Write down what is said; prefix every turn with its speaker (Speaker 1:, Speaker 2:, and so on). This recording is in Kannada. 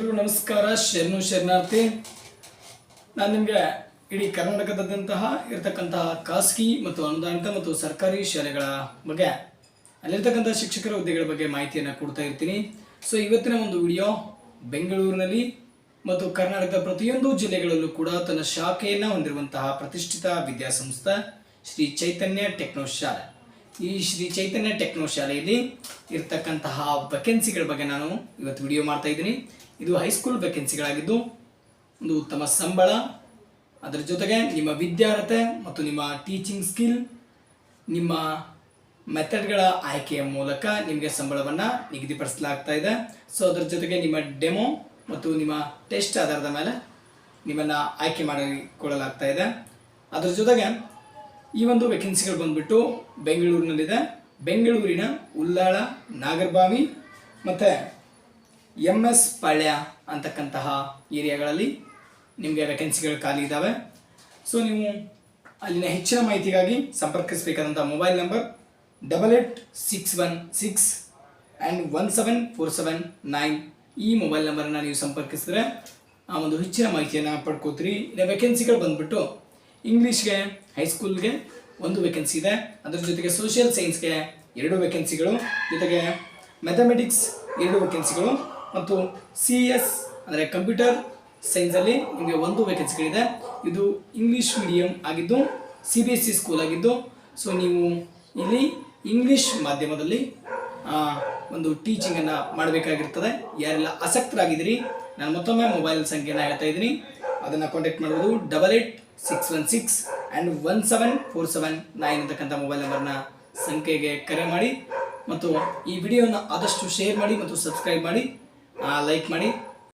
Speaker 1: ಎಲ್ರಿಗೂ ನಮಸ್ಕಾರ. ಶರಣು ಶರಣಾರ್ಥಿ ನಾನು ನಿಮಗೆ ಇಡೀ ಕರ್ನಾಟಕದಾದ್ಯಂತಹ ಇರತಕ್ಕಂತಹ ಖಾಸಗಿ ಮತ್ತು ಅನುದಾನಿತ ಮತ್ತು ಸರ್ಕಾರಿ ಶಾಲೆಗಳ ಬಗ್ಗೆ, ಅಲ್ಲಿರ್ತಕ್ಕಂಥ ಶಿಕ್ಷಕರ ಹುದ್ದೆಗಳ ಬಗ್ಗೆ ಮಾಹಿತಿಯನ್ನು ಕೊಡ್ತಾ ಇರ್ತೀನಿ. ಸೊ ಇವತ್ತಿನ ಒಂದು ವಿಡಿಯೋ ಬೆಂಗಳೂರಿನಲ್ಲಿ ಮತ್ತು ಕರ್ನಾಟಕದ ಪ್ರತಿಯೊಂದು ಜಿಲ್ಲೆಗಳಲ್ಲೂ ಕೂಡ ತನ್ನ ಶಾಖೆಯನ್ನು ಹೊಂದಿರುವಂತಹ ಪ್ರತಿಷ್ಠಿತ ವಿದ್ಯಾಸಂಸ್ಥೆ ಶ್ರೀ ಚೈತನ್ಯ ಟೆಕ್ನೋ ಶಾಲೆ. ಈ ಶ್ರೀ ಚೈತನ್ಯ ಟೆಕ್ನೋ ಶಾಲೆಯಲ್ಲಿ ಇರತಕ್ಕಂತಹ ವೆಕೆನ್ಸಿಗಳ ಬಗ್ಗೆ ನಾನು ಇವತ್ತು ವಿಡಿಯೋ ಮಾಡ್ತಾ ಇದ್ದೀನಿ. ಇದು ಹೈಸ್ಕೂಲ್ ವೆಕೆನ್ಸಿಗಳಾಗಿದ್ದು ಒಂದು ಉತ್ತಮ ಸಂಬಳ. ಅದರ ಜೊತೆಗೆ ನಿಮ್ಮ ವಿದ್ಯಾರ್ಹತೆ ಮತ್ತು ನಿಮ್ಮ ಟೀಚಿಂಗ್ ಸ್ಕಿಲ್ ನಿಮ್ಮ ಮೆಥಡ್ಗಳ ಆಯ್ಕೆಯ ಮೂಲಕ ನಿಮಗೆ ಸಂಬಳವನ್ನು ನಿಗದಿಪಡಿಸಲಾಗ್ತಾ ಇದೆ. ಸೊ ಅದರ ಜೊತೆಗೆ ನಿಮ್ಮ ಡೆಮೋ ಮತ್ತು ನಿಮ್ಮ ಟೆಸ್ಟ್ ಆಧಾರದ ಮೇಲೆ ನಿಮ್ಮನ್ನು ಆಯ್ಕೆ ಮಾಡಿಕೊಳ್ಳಲಾಗ್ತಾ ಇದೆ. ಅದರ ಜೊತೆಗೆ ಈ ಒಂದು ವೇಕೆನ್ಸಿಗಳು ಬಂದ್ಬಿಟ್ಟು ಬೆಂಗಳೂರಿನಲ್ಲಿದೆ. ಬೆಂಗಳೂರಿನ ಉಲ್ಲಾಳ ನಾಗರಬಾವಿ ಮತ್ತು ಎಂ ಎಸ್ ಪಾಳ್ಯ ಅಂತಕ್ಕಂತಹ ಏರಿಯಾಗಳಲ್ಲಿ ನಿಮಗೆ ವೇಕೆನ್ಸಿಗಳು ಖಾಲಿ ಇದ್ದಾವೆ ಸೊ ನೀವು ಅಲ್ಲಿನ ಹೆಚ್ಚಿನ ಮಾಹಿತಿಗಾಗಿ ಸಂಪರ್ಕಿಸಬೇಕಾದಂಥ mobile number double eight six one six and one seven four seven nine ಈ ಮೊಬೈಲ್ ನಂಬರನ್ನು ನೀವು ಸಂಪರ್ಕಿಸಿದ್ರೆ ಆ ಒಂದು ಹೆಚ್ಚಿನ ಮಾಹಿತಿಯನ್ನು ಪಡ್ಕೋತೀರಿ. ಇನ್ನು ವೇಕೆನ್ಸಿಗಳು ಬಂದ್ಬಿಟ್ಟು ಇಂಗ್ಲೀಷ್ಗೆ ಹೈಸ್ಕೂಲ್ಗೆ ಒಂದು ವೇಕೆನ್ಸಿ ಇದೆ. ಅದರ ಜೊತೆಗೆ ಸೋಷಿಯಲ್ ಸೈನ್ಸ್ಗೆ ಎರಡು ವೇಕೆನ್ಸಿಗಳು ಜೊತೆಗೆ ಮ್ಯಾಥಮೆಟಿಕ್ಸ್ ಎರಡು ವೇಕೆನ್ಸಿಗಳು ಮತ್ತು ಸಿ ಎಸ್ ಅಂದರೆ ಕಂಪ್ಯೂಟರ್ ಸೈನ್ಸಲ್ಲಿ ನಿಮಗೆ ಒಂದು ವೇಕೆನ್ಸಿಗಳಿದೆ ಇದು ಇಂಗ್ಲೀಷ್ ಮೀಡಿಯಂ ಆಗಿದ್ದು C B S C school ಆಗಿದ್ದು. ಸೊ ನೀವು ಇಲ್ಲಿ ಇಂಗ್ಲೀಷ್ ಮಾಧ್ಯಮದಲ್ಲಿ ಒಂದು ಟೀಚಿಂಗನ್ನು ಮಾಡಬೇಕಾಗಿರ್ತದೆ. ಯಾರೆಲ್ಲ ಆಸಕ್ತರಾಗಿದ್ದೀರಿ, ನಾನು ಮತ್ತೊಮ್ಮೆ ಮೊಬೈಲ್ ಸಂಖ್ಯೆನ ಹೇಳ್ತಾ ಇದ್ದೀನಿ. ಅದನ್ನು ಕಾಂಟ್ಯಾಕ್ಟ್ ಮಾಡ್ಬೋದು. Double eight six one six and one seven four seven nine ಅಂತಕ್ಕಂಥ ಮೊಬೈಲ್ ನಂಬರ್ನ ಸಂಖ್ಯೆಗೆ ಕರೆ ಮಾಡಿ ಮತ್ತು ಈ ವಿಡಿಯೋನ ಆದಷ್ಟು ಶೇರ್ ಮಾಡಿ ಮತ್ತು ಸಬ್ಸ್ಕ್ರೈಬ್ ಮಾಡಿ ಲೈಕ್ ಮಾಡಿ.